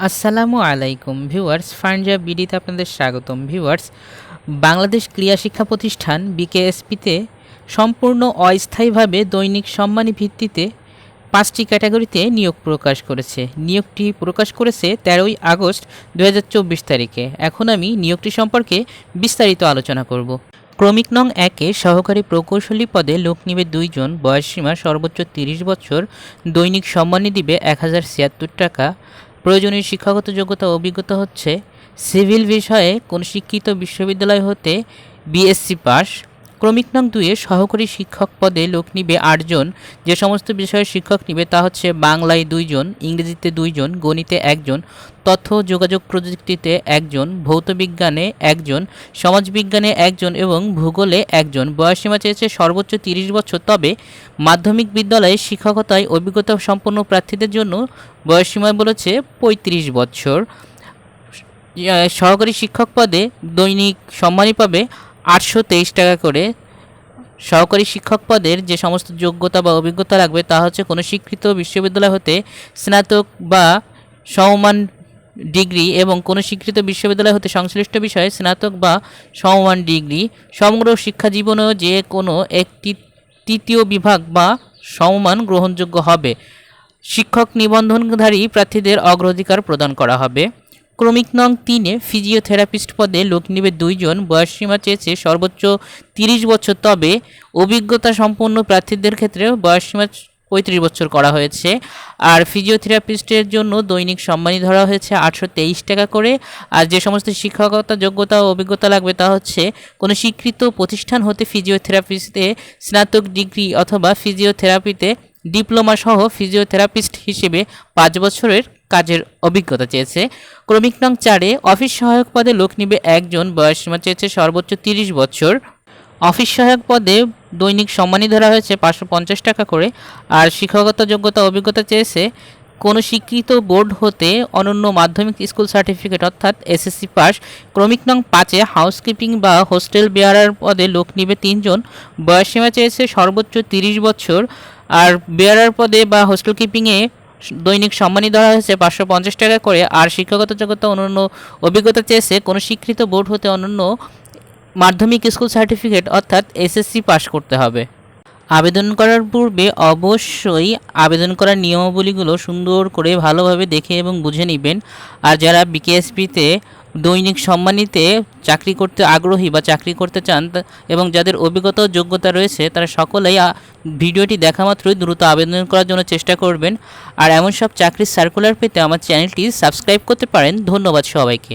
আসসালামু আলাইকুম ভিউয়ার্স ফার্নজা বিডিতে আপনাদের স্বাগতম। ভিউয়ার্স, বাংলাদেশ ক্রিয়া শিক্ষা প্রতিষ্ঠান বিকেএসপিতে সম্পূর্ণ অস্থায়ীভাবে দৈনিক সম্মানী ভিত্তিতে পাঁচটি ক্যাটাগরিতে নিয়োগ প্রকাশ করেছে। নিয়োগটি প্রকাশ করেছে তেরোই আগস্ট দু চব্বিশ তারিখে। এখন আমি নিয়োগটি সম্পর্কে বিস্তারিত আলোচনা করব। ক্রমিক নং একে সহকারী প্রকৌশলী পদে লোক নিবে দুইজন বয়সসীমা সর্বোচ্চ তিরিশ বছর, দৈনিক সম্মানী দিবে এক হাজার ছিয়াত্তর টাকা প্রয়োজনীয় শিক্ষাগত যোগ্যতা অভিজ্ঞতা হচ্ছে সিভিল বিষয়ে কোন শিক্ষিত বিশ্ববিদ্যালয় হতে বিএসসি পাস ক্রমিক নং দুয়ে সহকারী শিক্ষক পদে লোক নিবে আটজন। যে সমস্ত বিষয়ে শিক্ষক নিবে তা হচ্ছে বাংলায় দুইজন, ইংরেজিতে দুইজন, গণিতে একজন, তথ্য যোগাযোগ প্রযুক্তিতে একজন ভৌত বিজ্ঞানে একজন, সমাজবিজ্ঞানে একজন এবং ভূগোলে একজন। বয়সীমা চেয়েছে সর্বোচ্চ তিরিশ বছর, তবে মাধ্যমিক বিদ্যালয়ে শিক্ষকতায় অভিজ্ঞতা সম্পন্ন প্রার্থীদের জন্য বয়সীমা বলেছে পঁয়ত্রিশ বছর। সহকারী শিক্ষক পদে দৈনিক সম্মানী পাবে আটশো তেইশ টাকা করে সহকারী শিক্ষক পদের যে সমস্ত যোগ্যতা বা অভিজ্ঞতা লাগবে তা হচ্ছে কোনো স্বীকৃত বিশ্ববিদ্যালয় হতে স্নাতক বা সমমান ডিগ্রি এবং কোনো স্বীকৃত বিশ্ববিদ্যালয় হতে সংশ্লিষ্ট বিষয়ে স্নাতক বা সমমান ডিগ্রি, সমগ্র শিক্ষা জীবনেও যে কোনো একটি তৃতীয় বিভাগ বা সমমান গ্রহণযোগ্য হবে। শিক্ষক নিবন্ধনধারী প্রার্থীদের অগ্রাধিকার প্রদান করা হবে। ক্রমিক নং তিনে ফিজিওথেরাপিস্ট পদে লোক নিবে দুইজন। বয়সসীমা চেয়েছে সর্বোচ্চ তিরিশ বছর। তবে অভিজ্ঞতা সম্পন্ন প্রার্থীদের ক্ষেত্রে বয়সসীমা পঁয়ত্রিশ বছর করা হয়েছে। আর ফিজিওথেরাপিস্টের জন্য দৈনিক সম্মানী ধরা হয়েছে আটশো তেইশ টাকা করে। আর যে সমস্ত শিক্ষকতা, যোগ্যতা ও অভিজ্ঞতা লাগবে তা হচ্ছে কোনো স্বীকৃত প্রতিষ্ঠান হতে ফিজিওথেরাপিস্টে স্নাতক ডিগ্রি অথবা ফিজিওথেরাপিতে ডিপ্লোমা সহ ফিজিওথেরাপিস্ট হিসেবে পাঁচ বছরের কাজের অভিজ্ঞতা চেয়েছে। ক্রমিক নং চারে অফিস সহায়ক পদে লোক নিবে একজন বয়সসীমা চেয়েছে সর্বোচ্চ তিরিশ বছর। অফিস সহায়ক পদে দৈনিক সম্মানী ধরা হয়েছে পাঁচশো পঞ্চাশ টাকা করে। আর শিক্ষাগত যোগ্যতা অভিজ্ঞতা চেয়েছে কোনো স্বীকৃত বোর্ড হতে অনন্য মাধ্যমিক স্কুল সার্টিফিকেট, অর্থাৎ এসএসসি পাস। ক্রমিক নং পাঁচে হাউসকিপিং বা হোস্টেল বেয়ারার পদে লোক নিবে তিনজন বয়সসীমা চেয়েছে সর্বোচ্চ তিরিশ বছর। আর বেয়ারার পদে বা হোস্টেল কিপিংয়ে দৈনিক সম্মানী ধরা হয়েছে পাঁচশো পঞ্চাশ টাকা করে, আর শিক্ষাগত যোগ্যতা অনন্য অভিজ্ঞতা চেয়েছে কোনো স্বীকৃত বোর্ড হতে অনন্য মাধ্যমিক স্কুল সার্টিফিকেট, অর্থাৎ এসএসসি পাশ করতে হবে। আবেদন করার পূর্বে অবশ্যই আবেদন করার নিয়মাবলীগুলো সুন্দর করে ভালোভাবে দেখে এবং বুঝে নেবেন। আর যারা বিকেএসপিতে দৈনিক সম্মানিতে চাকরি করতে আগ্রহী বা চাকরি করতে চান এবং যাদের অভিজ্ঞতা ও যোগ্যতা রয়েছে, তারা সকলেই ভিডিওটি দেখা মাত্রই দ্রুত আবেদন করার জন্য চেষ্টা করবেন। আর এমন সব চাকরির সার্কুলার পেতে আমার চ্যানেলটি সাবস্ক্রাইব করতে পারেন। ধন্যবাদ সবাইকে।